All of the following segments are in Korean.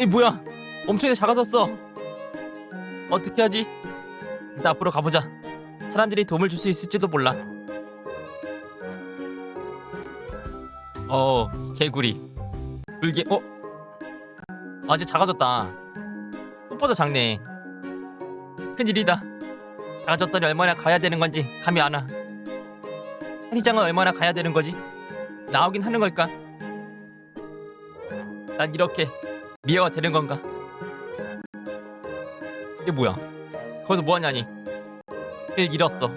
이 뭐야? 엄청 작아졌어. 어떻게 하지? 일단 앞으로 가보자. 사람들이 도움을 줄 수 있을지도 몰라. 어, 개구리. 불개. 어? 아직 작아졌다. 꽃보다 작네. 큰일이다. 작아졌더니 얼마나 가야 되는 건지 감이 안 와. 한시장은 얼마나 가야 되는 거지? 나오긴 하는 걸까? 난 이렇게 미아가 되는 건가? 이게 뭐야? 거기서 뭐 하냐니? 일 잃었어.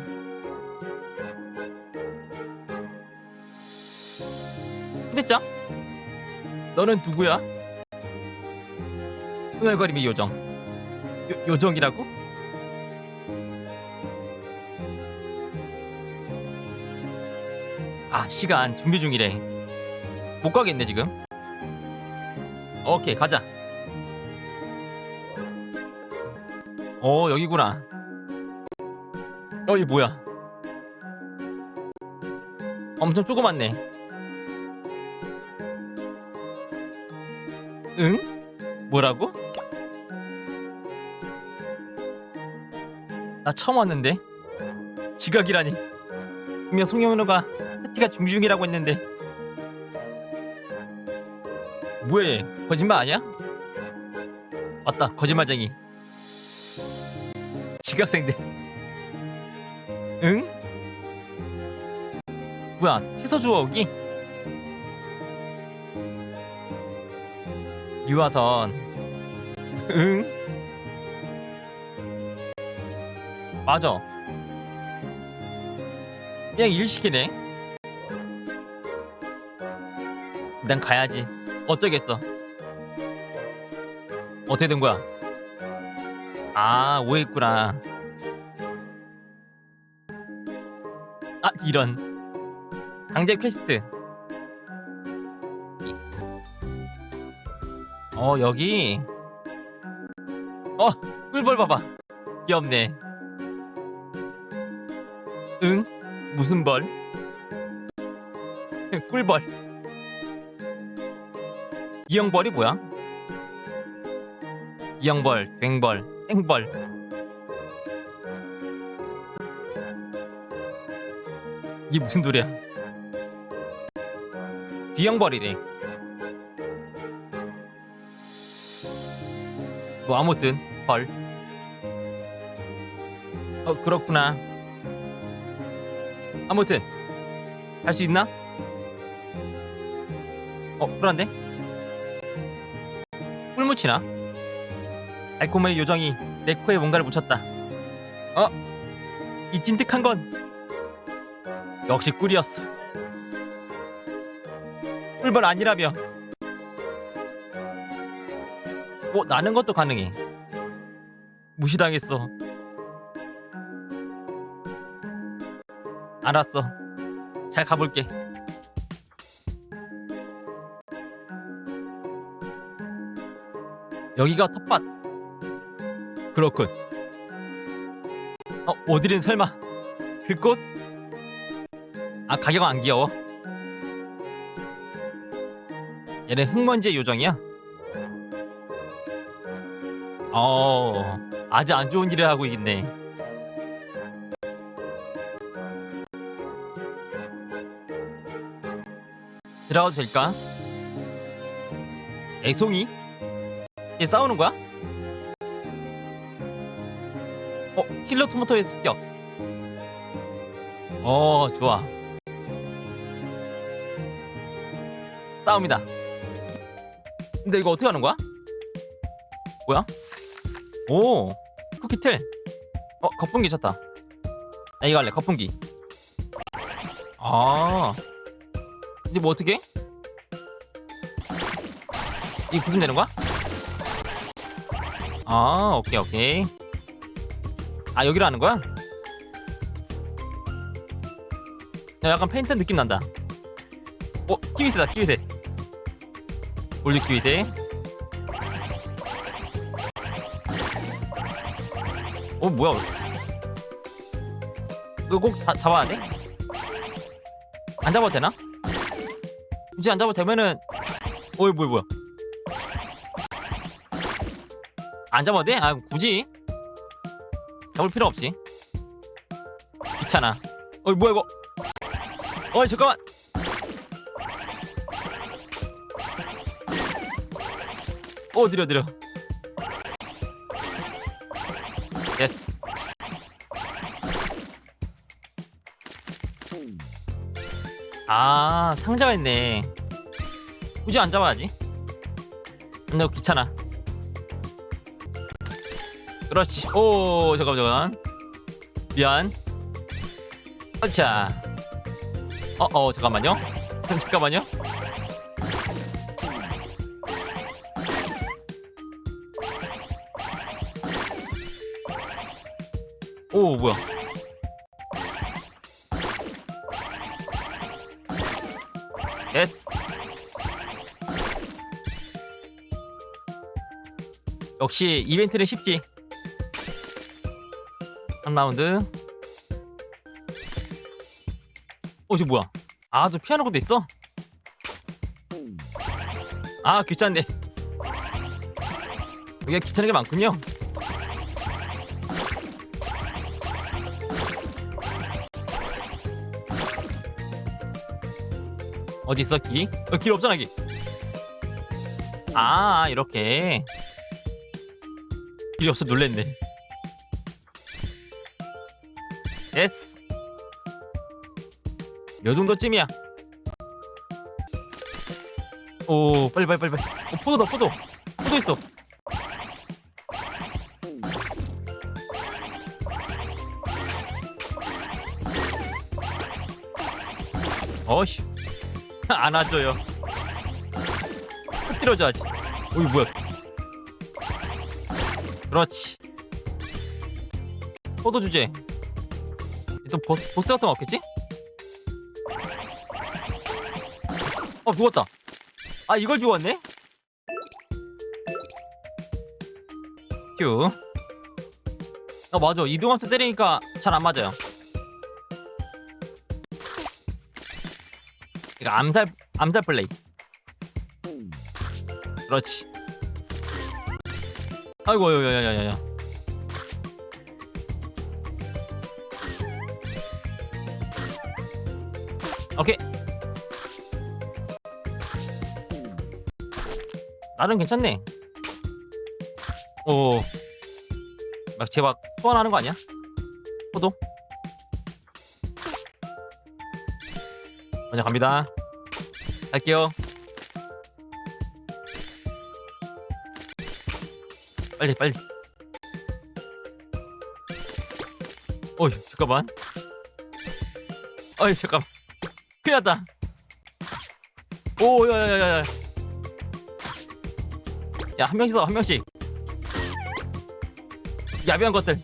후대장? 너는 누구야? 흥얼거림의 요정. 요, 요정이라고? 아 시간 준비 중이래. 못 가겠네 지금. 오케이 가자. 어 여기구나. 어이 뭐야? 엄청 조그맣네. 응? 뭐라고? 나 처음 왔는데 지각이라니. 분명 송영은호가 파티가 준비 중이라고 했는데 뭐해 거짓말 아니야? 맞다 거짓말쟁이 지각생들 응? 뭐야 태서 주워오기? 유화선 응? 맞아 그냥 일 시키네 난 가야지 어쩌겠어? 어떻게 된 거야? 아 오해했구나. 아 이런. 강제 퀘스트. 이- 어 여기. 어 꿀벌 봐봐. 귀엽네. 응? 무슨 벌? 꿀벌 이형벌이 뭐야 이형벌 괭벌 땡벌 이게 무슨 노래야 비형벌이래 뭐 아무튼 벌 어, 그렇구나. 아무튼 할 수 있나? 어, 불안데? 꿀 묻히나? 달콤의 요정이 내 코에 뭔가를 묻혔다. 어? 이 찐득한 건 역시 꿀이었어. 꿀벌 아니라며. 어, 나는 것도 가능해. 무시당했어. 알았어. 잘 가볼게. 여기가 텃밭. 그렇군. 어, 어디는 설마 그 꽃? 아, 가격 안 귀여워. 얘는 흙먼지의 요정이야. 어, 아주 안 좋은 일을 하고 있네. 들어가도 될까? 애송이? 얘 싸우는 거야? 어, 킬러 토마토의 습격. 어, 좋아. 싸움이다. 근데 이거 어떻게 하는 거야? 뭐야? 오, 쿠키틀. 어, 거품기 쳤다. 나 이거 할래, 거품기. 아, 이제 뭐 어떻게? 이 구분 되는 거야? 아 오케이 오케이 아 여기로 하는 거야? 야, 약간 페인트 느낌 난다 어 키위새다 키위새 올리 키위새 어 뭐야 이거 꼭 다 잡아야 돼? 안 잡아도 되나? 굳이 안 잡아도 되면은 어이 뭐야 뭐야 안 잡아도 돼? 아 굳이? 잡을 필요 없지. 귀찮아. 어이 뭐야 이거? 어이 잠깐만. 어 느려 느려. 됐어 아 상자가 있네. 굳이 안 잡아야지. 근데 귀찮아 그렇지. 오 잠깐만 잠깐만. 미안. 자. 어어 잠깐만요. 잠깐만요. 오 뭐야. 됐어. 역시 이벤트는 쉽지 3라운드 어 이거 뭐야 아저 피하는 것도 있어 아 귀찮네 여기가 귀찮은 게 많군요 어디 있어 기? 어, 길 없잖아 기. 아 이렇게 길이 없어 놀랬네. 됐어. 요 정도쯤이야. 오 빨리 빨리 빨리 빨리. 어, 포도다 포도. 포도 있어. 어휴 안아줘요. 뜯어줘야지. 어이 뭐야? 그렇지. 포도 주제. 또 보스, 보스 같은 거 없겠지? 어 죽었다. 아 이걸 죽었네? 휴. 아 맞아 이동하면서 때리니까 잘 안 맞아요. 이거 암살 암살 플레이. 그렇지. 아이고 야야야야야. 오케이. 나름 괜찮네. 오. 막 제가 소환하는 거 아니야? 포도. 먼저 갑니다. 갈게요. 빨리 빨리. 어이 잠깐만. 어이 잠깐. 났다. 오 야야야야. 야 한 명씩 써한 명씩. 야비한 것들.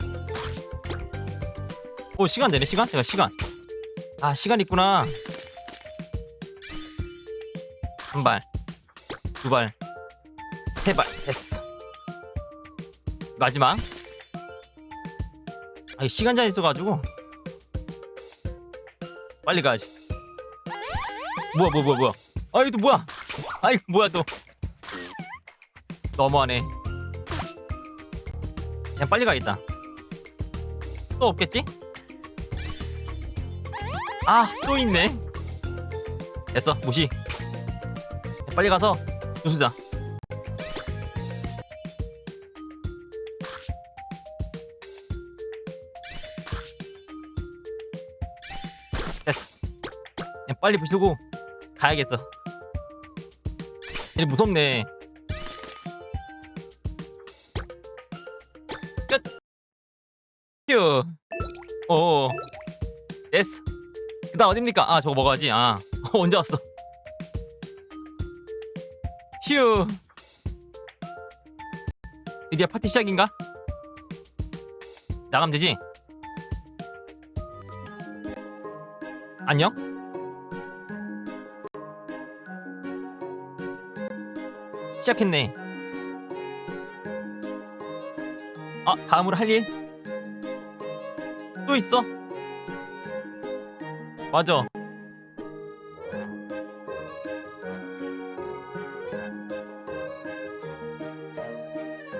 오 시간 되네 시간? 내가 시간. 아 시간 있구나. 한 발, 두 발, 세 발, 됐어. 마지막. 아, 이 시간 제한 있어가지고 빨리 가야지. 뭐야, 뭐야, 뭐야, 뭐야? 아, 이거 또 뭐야? 아, 이거 뭐야 또? 너무하네. 그냥 빨리 가겠다. 또 없겠지? 아, 또 있네. 됐어, 무시. 빨리 가서 주수자. 됐어. 그냥 빨리 부수고 가야겠어. 얘 무섭네. 끝. 휴. 오. 됐어. 그다음 어딥니까? 아 저거 먹어야지. 아 언제 왔어? 휴. 드디어 파티 시작인가? 나가면 되지? 안녕? 시작했네. 아, 다음으로 할 일? 또 있어? 맞아.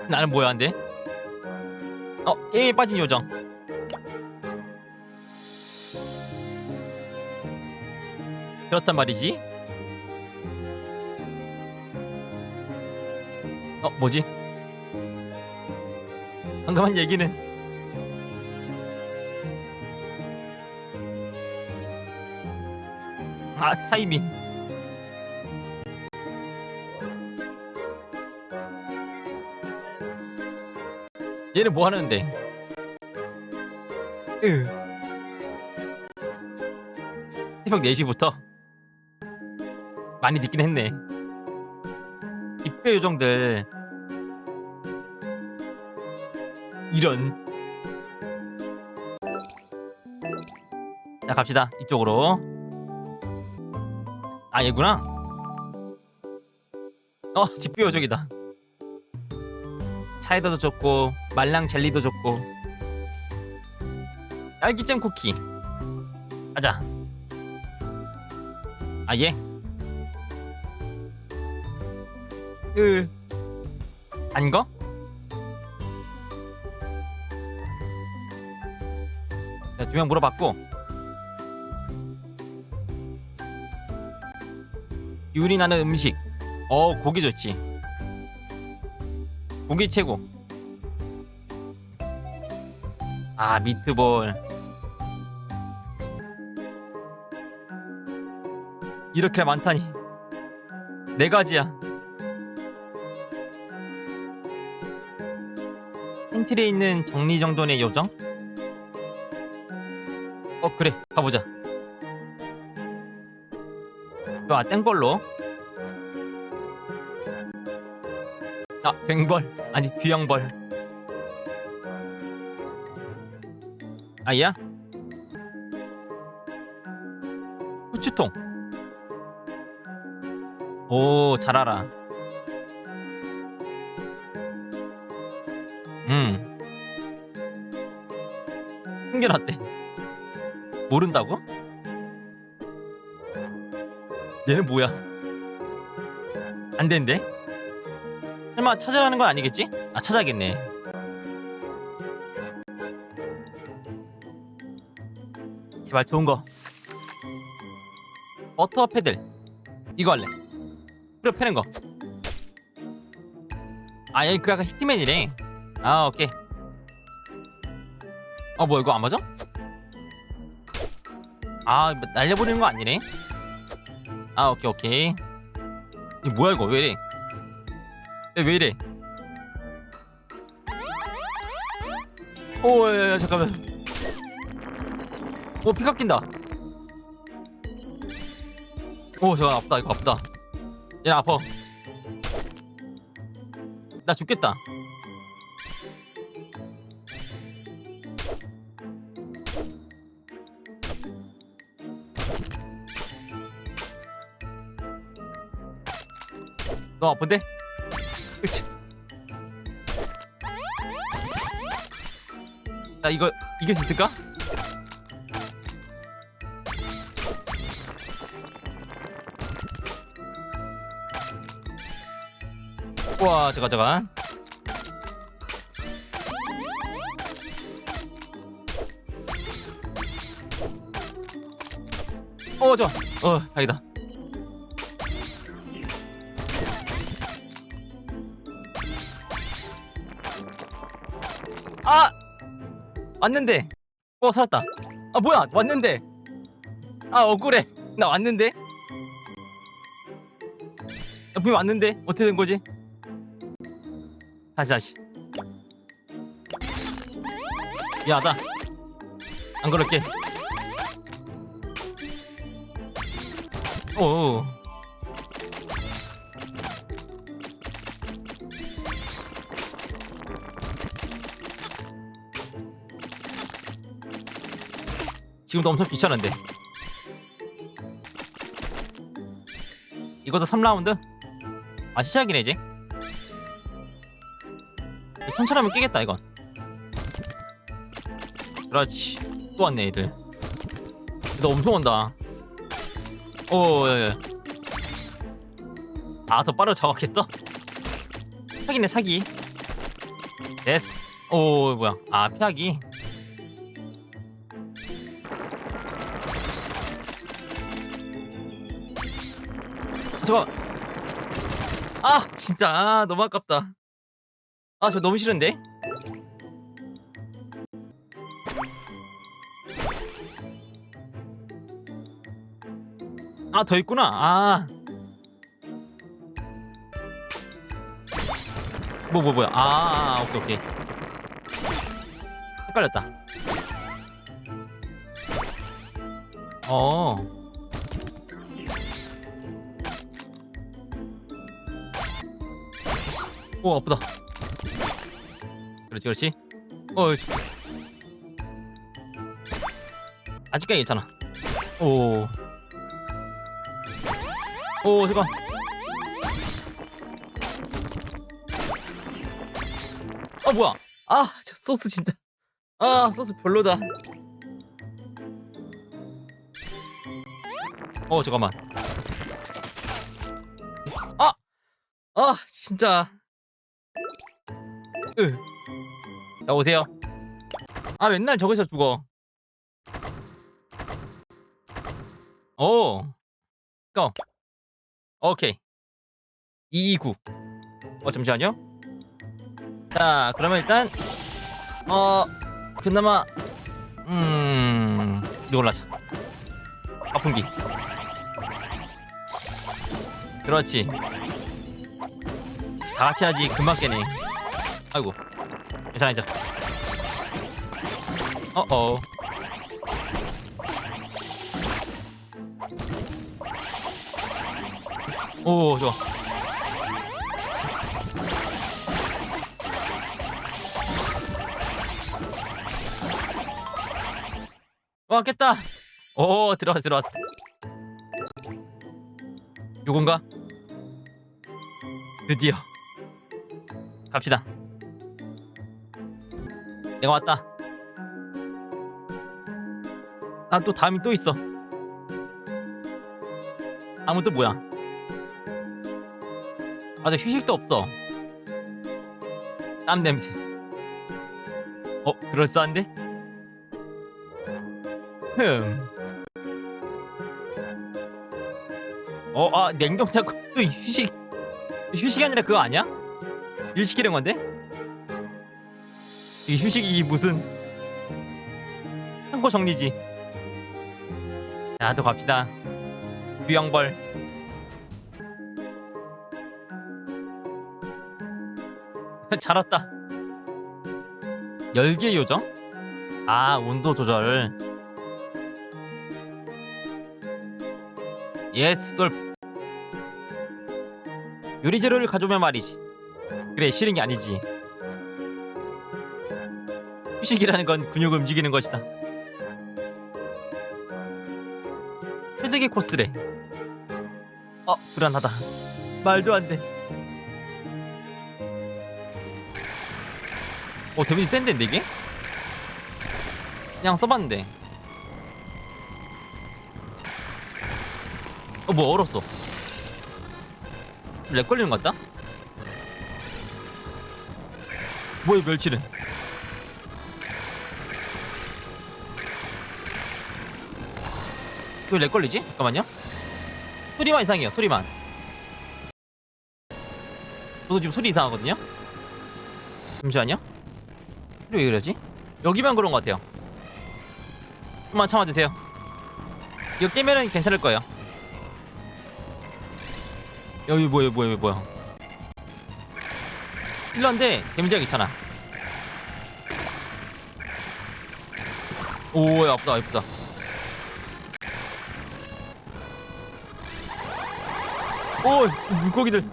나는 뭐야 안 돼? 어 게임에 빠진 요정 그렇단 말이지 어 뭐지? 방금 한 얘기는? 아 타이밍. 얘는 뭐 하는데? 으. 새벽 4시부터? 많이 늦긴 했네 입회 요정들. 이런. 자 갑시다. 이쪽으로. 아 얘구나. 어 집비 요정이다. 사이다도 좋고 말랑 젤리도 좋고. 딸기잼 쿠키. 가자. 아예 으 안거? 두명 물어봤고. 기운이 나는 음식. 어 고기 좋지. 고기 최고. 아 미트볼. 이렇게 많다니. 네 가지야 팬트리에 있는 정리정돈의 요정? 어 그래. 가보자. 좋아 땡벌로. 아 뱅벌 아니 뒤형벌. 아이야? 후추통. 오 잘 알아 음. 숨겨놨대 모른다고? 얘는 뭐야? 안 된대? 설마 찾으라는 건 아니겠지? 아 찾아야겠네. 제발 좋은 거. 버터 패들. 이거 할래. 풀어 패는 거. 아, 여기 그 아까 히트맨이래. 아, 오케이. 어, 뭐 이거 안 맞아? 아, 이거 날려버리는 거 아니네. 아, 오케이, 오케이. 이 뭐야 이거 왜 이래? 왜, 왜 이래? 오, 야, 야, 잠깐만. 오, 피 깎인다. 오, 잠깐 아프다. 이거 아프다. 얘 아파. 나 죽겠다. 너 아픈데? 그치? 자 이거 이길 수 있을까? 우와 잠깐 잠깐 어 좋아 어 다행이다 아! 왔는데. 어 살았다. 아 뭐야? 왔는데. 아 억울해. 나 왔는데? 나 분명 왔는데? 어떻게 된 거지? 다시 다시. 미안하다. 안 그럴게. 오 지금도 엄청 귀찮은데. 이것도 3라운드? 아 시작이네 이제. 천천하면 깨겠다 이건. 그렇지. 또 왔네 애들. 너 엄청 온다. 오 예, 아더 빠르게 정확했어? 사기네 사기. 됐어. 오 뭐야. 아 피하기 잠깐 아 진짜. 아 너무 아깝다. 아 저 너무 싫은데? 아 더 있구나. 아. 뭐 뭐 뭐야? 아, 아 오케이 오케이. 헷갈렸다. 어 오 아프다. 그렇지 그렇지. 어 그렇지. 아직까지 괜찮아. 오오 오, 잠깐 아 뭐야? 아저 소스 진짜. 아 소스 별로다. 어 잠깐만. 아! 아 진짜 으. 야 오세요. 아 맨날 저기서 죽어. 오 고. 오케이. 229 어 잠시만요. 자 그러면 일단 어 그나마 음 하자. 아픈기. 그렇지. 다 같이 하지. 금방 깨네 아이고. 괜찮아 괜찮아 어어 오 좋아. 와 깼다. 오 들어왔어 들어왔어. 요건가? 드디어. 갑시다 내가 왔다 아또 다음이 또 있어 다음은 또 뭐야 아저 휴식도 없어 땀 냄새 어 그럴싸한데? 흠. 어, 아, 냉동 자꾸 또 휴식. 휴식이 아니라 그거 아니야? 일 시키는 건데? 이 휴식이 무슨 창고 정리지. 자, 또 갑시다. 유영벌. 잘 왔다. 열기 요정? 아, 온도 조절. 예스 솔 요리 재료를 가져오면 말이지 그래 싫은 게 아니지 휴식이라는 건 근육을 움직이는 것이다 표적의 코스래 어 불안하다 말도 안 돼 어 데미지 센데 이게? 그냥 써봤는데 어, 뭐 얼었어. 렉 걸리는 것 같다? 뭐야, 멸치는? 왜 렉 걸리지? 잠깐만요. 소리만 이상해요, 소리만. 저도 지금 소리 이상하거든요? 잠시만요. 왜 그러지? 여기만 그런 것 같아요. 좀만 참아주세요. 이거 깨면은 괜찮을 거예요. 여기 뭐야 뭐야 뭐야 힐러인데 데미지가 괜찮아 오 야, 아프다 아프다 오 물고기들.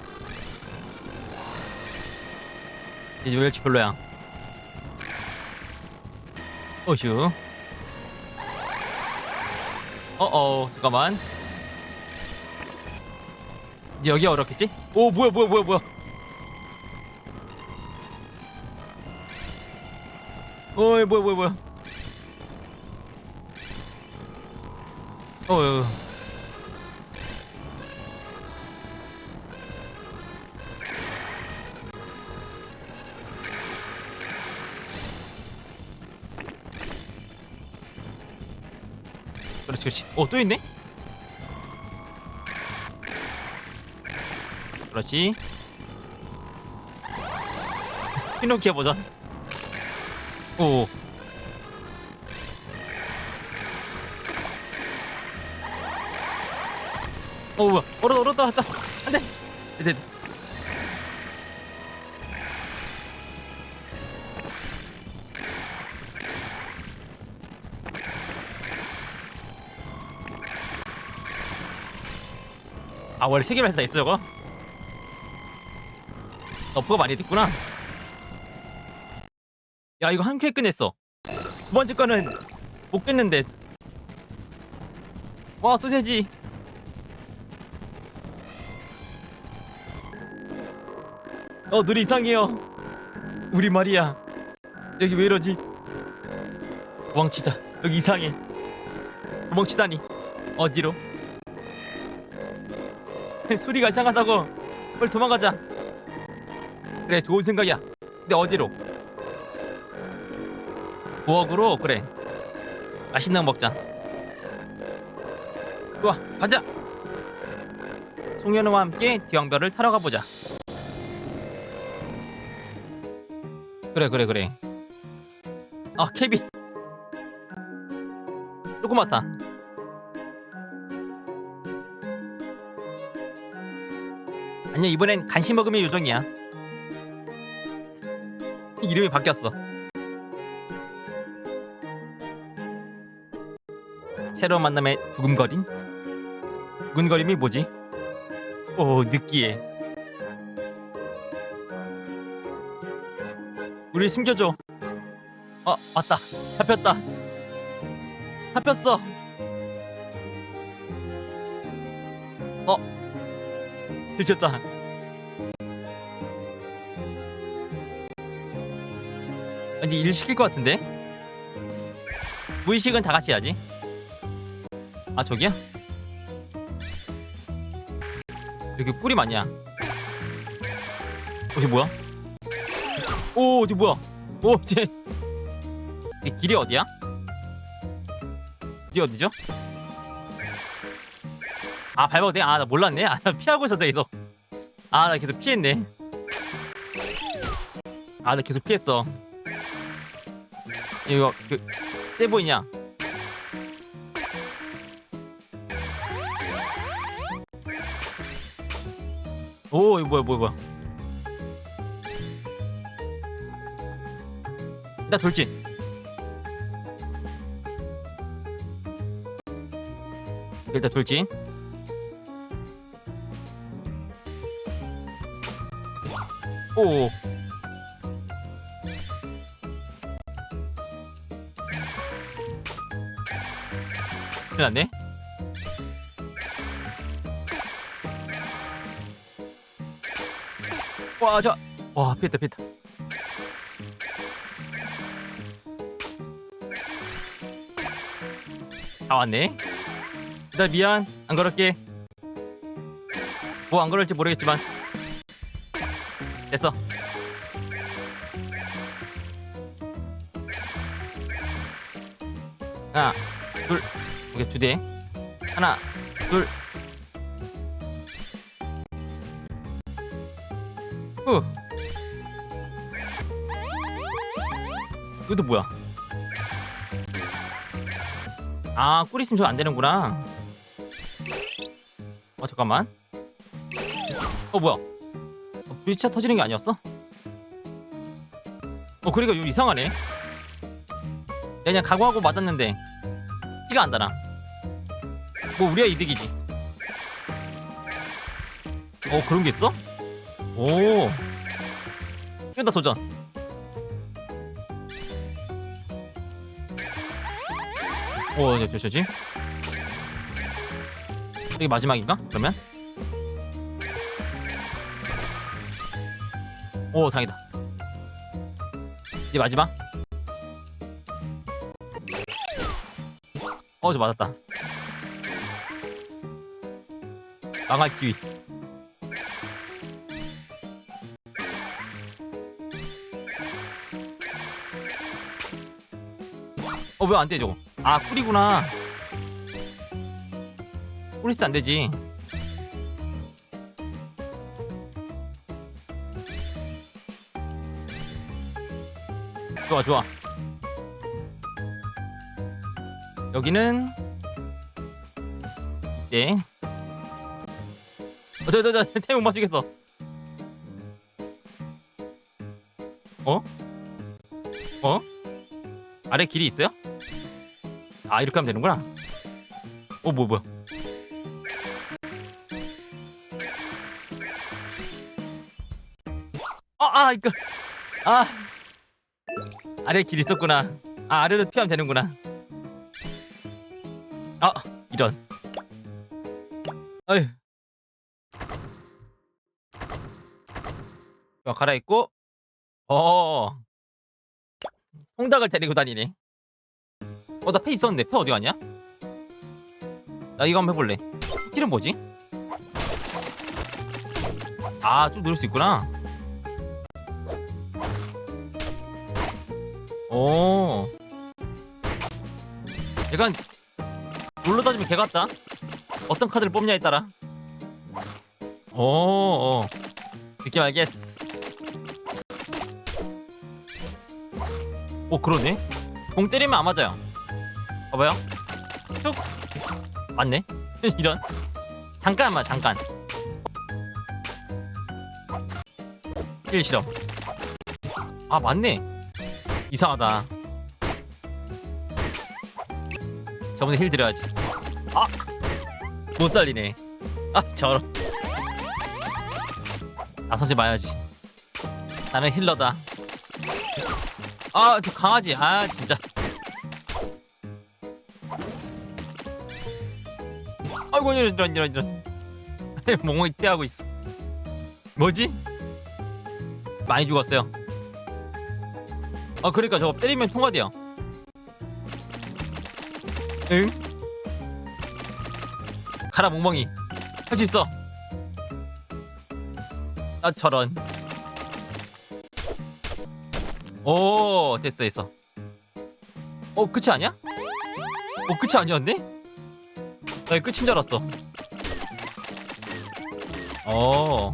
이제 왜 이렇게 별로야. 어휴. 어어 잠깐만. 이제 여기 어렵겠지? 오 뭐야 뭐야 뭐야 뭐야. 어이 뭐야 뭐야 뭐야. 어휴 그렇지 그렇지. 어또 있네? 그렇지. 피노키오 버전. 오. 어 뭐야. 얼었다 얼었다 얼었다. 안 돼. 네, 네. 아 원래 세개 발사했어 저거? 너프가 많이 됐구나. 야 이거 한 큐에 끝냈어. 두 번째 거는 못 깼는데. 와 소세지. 어 눈이 이상해요. 우리 말이야. 여기 왜 이러지? 도망치자. 여기 이상해. 도망치다니. 어디로 소리가 이상하다고. 빨리 도망가자. 그래 좋은 생각이야. 근데 어디로? 부엌으로? 그래. 맛있는 거 먹자. 좋아 가자. 송현우와 함께 디왕별을 타러 가보자. 그래 그래 그래. 아 케비 조그맣다 아니야 이번엔 간식 먹으면 요정이야. 이름이 바뀌었어. 새로운 만남에 두근거림? 두근거림이 뭐지? 오 느끼해. 우리 숨겨줘. 어 왔다. 잡혔다. 잡혔어 어 들켰다 왠지 일 시킬 것 같은데 무의식은 다 같이 해야지 아 저기야? 여기 꿀이 많냐 어, 쟤 뭐야? 오, 쟤 뭐야? 오, 쟤. 이 길이 어디야? 길이 어디죠? 아, 밟아도 돼? 아, 나 몰랐네. 아, 나 피하고 있었어, 계속. 아, 나 계속 피했네. 아, 나 계속 피했어. 이거, 그, 세 보이냐? 오, 이거 뭐야, 뭐야, 뭐야. 나 돌진. 일단 돌진. 오. 큰일 났네. 와, 저. 와, 피했다, 피했다. 다 왔네. 나 미안. 안 걸을게. 뭐 안 걸을지 모르겠지만. 됐어. 하나, 둘, 오케이 두 대. 하나, 둘. 후. 이것도 뭐야? 아, 꿀 있으면 저거 안 되는구나. 어, 잠깐만. 어, 뭐야? 어, 불차 터지는 게 아니었어? 어, 그러니까 이거 이상하네. 야, 그냥 각오하고 맞았는데 피가 안 달아. 뭐 우리가 이득이지. 어, 그런 게 있어? 오. 이다 도전. 오, 저, 저, 저지? 이게 마지막인가? 그러면? 오, 다행이다. 이제 마지막? 어, 저 맞았다. 망할 기위. 어, 왜 안 돼, 저거? 아, 꿀이구나. 프리스 안 되지. 좋아 좋아. 여기는 네. 어, 저, 저, 저, 태못 맞추겠어. 어? 어? 아래 길이 있어요? 아, 이렇게 하면 되는구나. 어, 뭐, 뭐야. 아, 아, 이거. 아. 아래 길 있었구나. 아, 아래로 피하면 되는구나. 아, 이런. 아휴. 자, 갈아입고 어 홍닭을 데리고 다니네 어 나 패 있었는데 패 어디 갔냐? 나 이거 한번 해볼래 스킬은 뭐지? 아 좀 누를 수 있구나 오. 약간 롤러 다지면 개 같다? 어떤 카드를 뽑냐에 따라. 오, 오. 느낌 알겠어 오 그러네. 공 때리면 안 맞아요. 봐봐요. 쭉. 맞네. 이런. 잠깐만 잠깐. 1 실험. 아 맞네 이상하다 저번에 힐 드려야지 아 못 살리네 아 저런 나서지 마야지 나는 힐러다 아, 저 강아지. 아, 진짜. 아이고, 이런, 이런, 이런, 이런. 멍멍이 피하고 있어. 뭐지? 많이 죽었어요. 아, 그러니까 저거 때리면 통과돼요. 응? 가라, 멍멍이. 할 수 있어. 아, 저런. 오 됐어 됐어 어 끝이 아니야? 어 끝이 아니었네? 나 끝인 줄 알았어 어.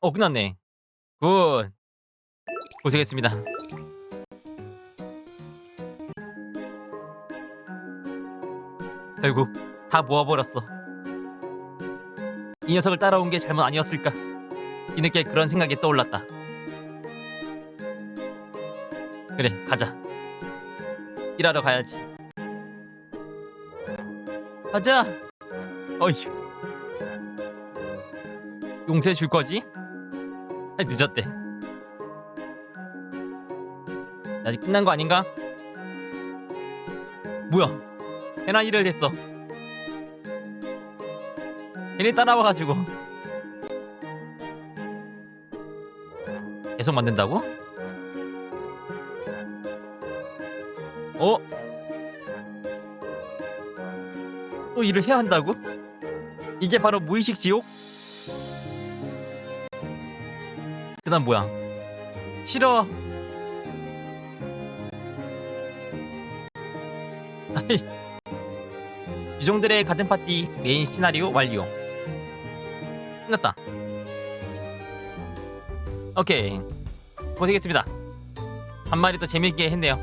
어 끝났네 굿 고생했습니다 결국 다 모아버렸어 이 녀석을 따라온 게 잘못 아니었을까 뒤늦게 그런 생각이 떠올랐다. 그래, 가자. 일하러 가야지. 가자. 어휴. 용서해 줄 거지? 아, 늦었대. 아직 끝난 거 아닌가? 뭐야? 괜한 일을 했어. 괜히 따라와가지고. 계속 만든다고? 어? 또 일을 해야 한다고? 이게 바로 무의식 지옥? 그다음 뭐야? 싫어. 유종들의 같은 파티 메인 시나리오 완료. 끝났다. 오케이 고생했습니다 한 마리 더 재밌게 했네요